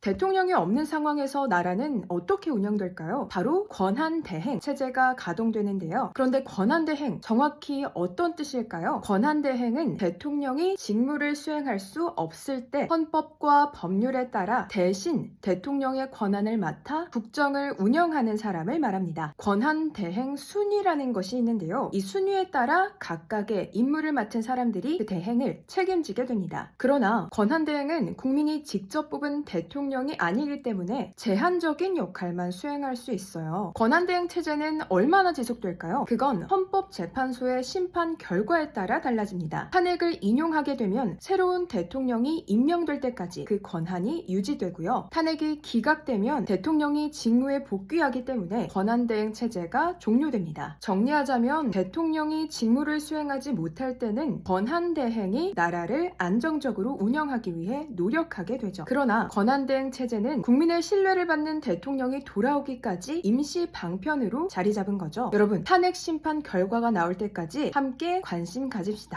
대통령이 없는 상황에서 나라는 어떻게 운영될까요? 바로 권한대행 체제가 가동되는데요. 그런데 권한대행 정확히 어떤 뜻일까요? 권한대행은 대통령이 직무를 수행할 수 없을 때 헌법과 법률에 따라 대신 대통령의 권한을 맡아 국정을 운영하는 사람을 말합니다. 권한대행 순위라는 것이 있는데요. 이 순위에 따라 각각의 임무를 맡은 사람들이 그 대행을 책임지게 됩니다. 그러나 권한대행은 국민이 직접 뽑은 대통령 이 아니기 때문에 제한적인 역할만 수행할 수 있어요. 권한대행 체제는 얼마나 지속될까요? 그건 헌법재판소의 심판 결과에 따라 달라집니다. 탄핵을 인용하게 되면 새로운 대통령이 임명될 때까지 그 권한이 유지되고요. 탄핵이 기각되면 대통령이 직무에 복귀하기 때문에 권한대행 체제가 종료됩니다. 정리하자면 대통령이 직무를 수행하지 못할 때는 권한대행이 나라를 안정적으로 운영하기 위해 노력하게 되죠. 그러나 권한대 행 체제는 국민의 신뢰를 받는 대통령이 돌아오기까지 임시 방편으로 자리 잡은 거죠. 여러분, 탄핵 심판 결과가 나올 때까지 함께 관심 가집시다.